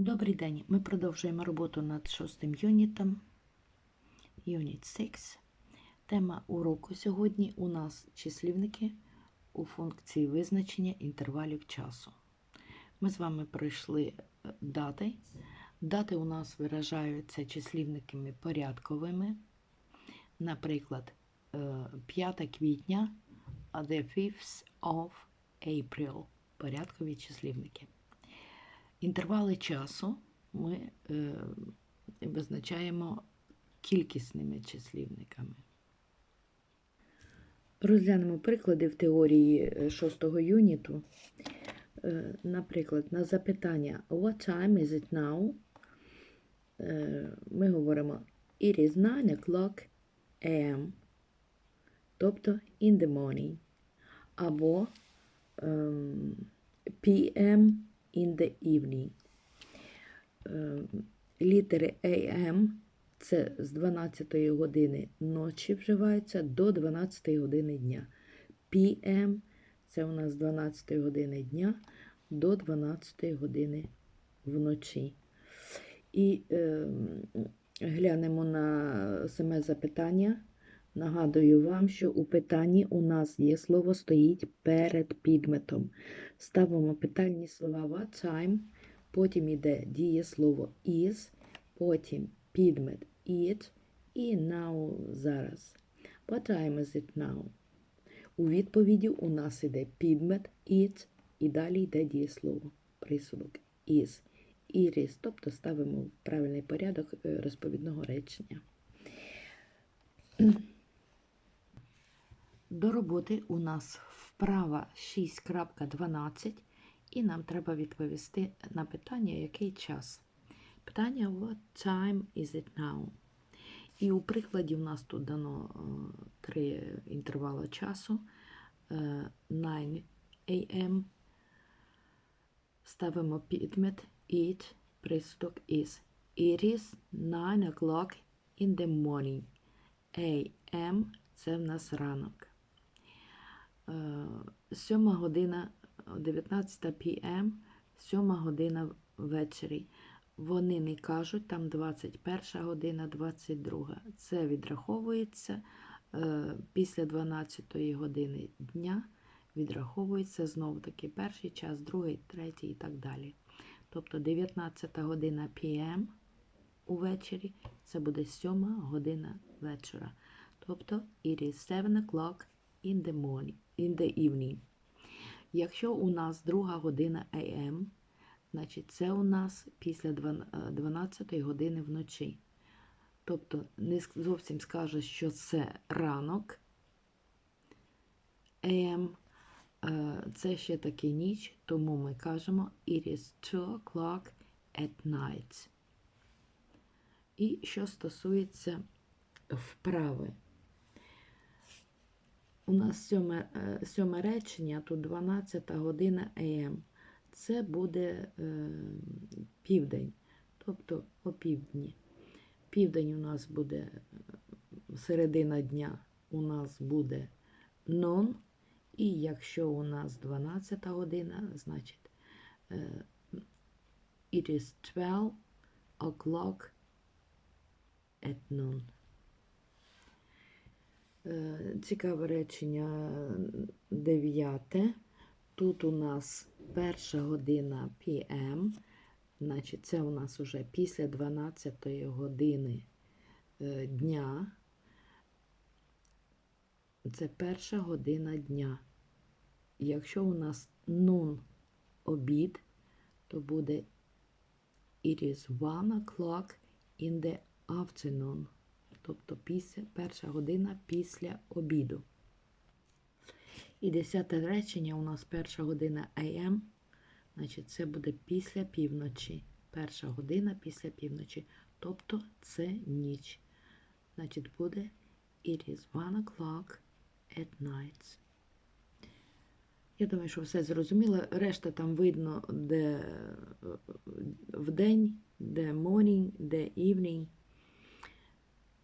Добрий день. Ми продовжуємо роботу над шостим юнітом. Unit 6. Тема уроку сьогодні у нас числівники у функції визначення інтервалів часу. Ми з вами пройшли е, дати. Дати у нас виражаються числівниками порядковими. Наприклад, е, 5 квітня, the 5th of April. Порядкові числівники. Інтервали часу ми е, визначаємо кількісними числівниками. Розглянемо приклади в теорії е, шостого юніту. Е, наприклад, на запитання What time is it now? Е, ми говоримо It is 9 o'clock am. Тобто in the morning. Або ем, PM in the evening. Е, Літери AM це з 12 години ночі вживаються до 12 години дня. PM це у нас з 12 години дня до 12 години вночі. І е, глянемо на саме запитання. Нагадую вам, що у питанні у нас є слово стоїть перед підметом. Ставимо питальні слова what time, потім йде дієслово is, потім підмет it і now зараз. What time is it now? У відповіді у нас йде підмет it і далі йде дієслово, присудок is. Iris, тобто ставимо в правильний порядок е, розповідного речення. До роботи у нас вправа 6.12, і нам треба відповісти на питання, який час. Питання What time is it now? І у прикладі у нас тут дано е, три інтервали часу. Е, 9 am. Ставимо підмет it, приступ is. It is 9 o'clock in the morning. AM це в нас ранок. 7 година 19 pm, 7 година ввечері. Вони не кажуть, там 21 година, 22. Це відраховується е, після 12 години дня. Відраховується знову таки перший час, другий, третій і так далі. Тобто 19 година PM увечері, це буде 7 година вечора. Тобто it is 7 o'clock in the morning, in the evening. Якщо у нас друга година AM, значить це у нас після 12 години вночі. Тобто не зовсім скаже, що це ранок AM, це ще таки ніч, тому ми кажемо It is 2 o'clock at night. І що стосується вправи. У нас сьоме, е, сьоме речення, тут 12 година АМ. Це буде е, південь, тобто опівдні. Південь у нас буде е, середина дня, у нас буде нон. І якщо у нас 12 година, значить е, it is 12 o'clock at noon. Е, Цікаве речення дев'яте. Тут у нас перша година PM, значить, це у нас уже після 12 години е, дня. Це перша година дня. Якщо у нас нун обід, то буде it is one o'clock in the afternoon тобто після, перша година після обіду. І десяте речення у нас перша година AM, значить це буде після півночі. Перша година після півночі. Тобто це ніч. Значить, буде It is one o'clock at night. Я думаю, що все зрозуміло. Решта там видно, де вдень, де morning, де evening.